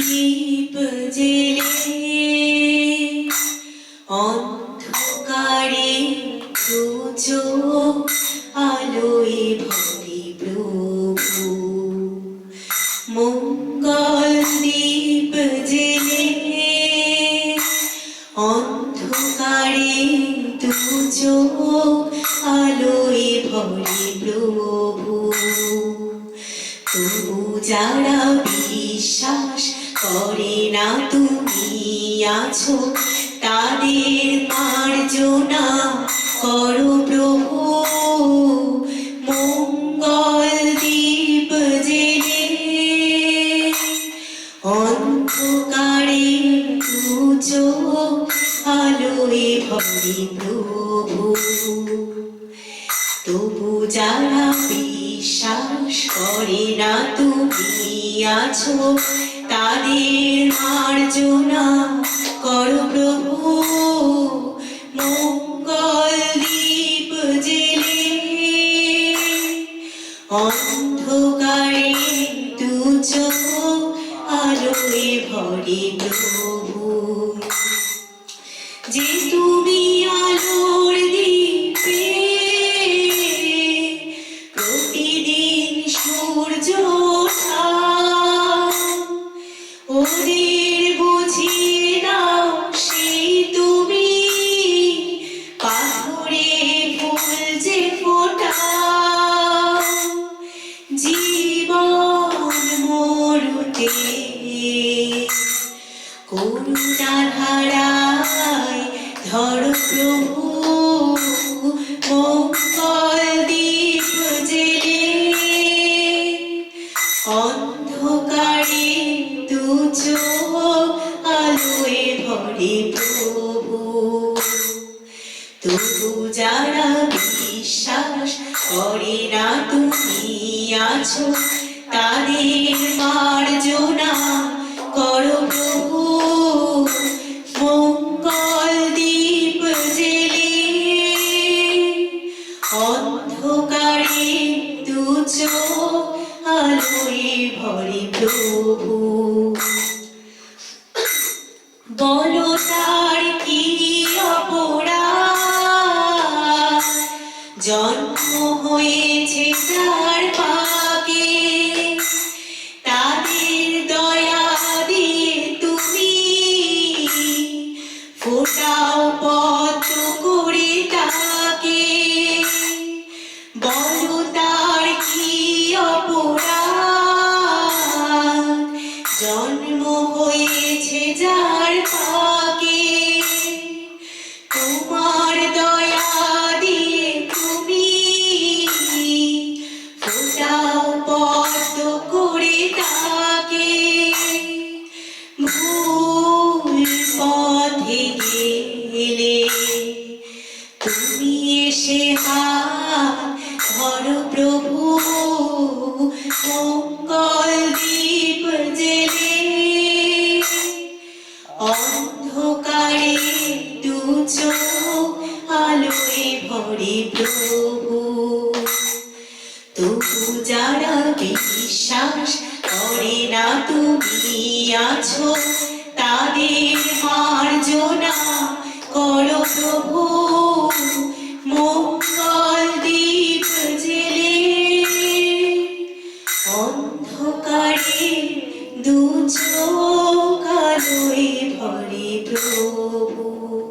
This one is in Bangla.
দীপ জেলে অন্ধকারে দুচো আলোয় ভরে প্রভু। মঙ্গল দীপ জেলে অন্ধকারে দুচো আলোয় ভরে প্রভু। তবু যারা করে না তুমি আছো, তাদের মার্জনা করো প্রভু, মঙ্গল দীপ জেলে অন্ধকারে পুজো আলোয় ভরে প্রভু তবু যারা বিশ্বাস করে না তুমি আছো তাদের মার্জনা কর প্রভু। মঙ্গল দীপ জেলে। অন্ধকারে তু আলোয় ভরে প্রভু। যে হারায় ধর প্রভু, মঙ্গল দীপ অন্ধকারে তুজ আলোয় ভরে প্রভু। তবু বিশ্বাস করে না তুমি আছো, তাদের মার্জনা করো আলোয় ভরে প্রভু। এসে হাত, ধরো আলোয় ভরে প্রভু। তবু যারা করে না তুমি আছো, তাদের মার্জনা করো প্রভু। নৌকালই ভরে প্রভু।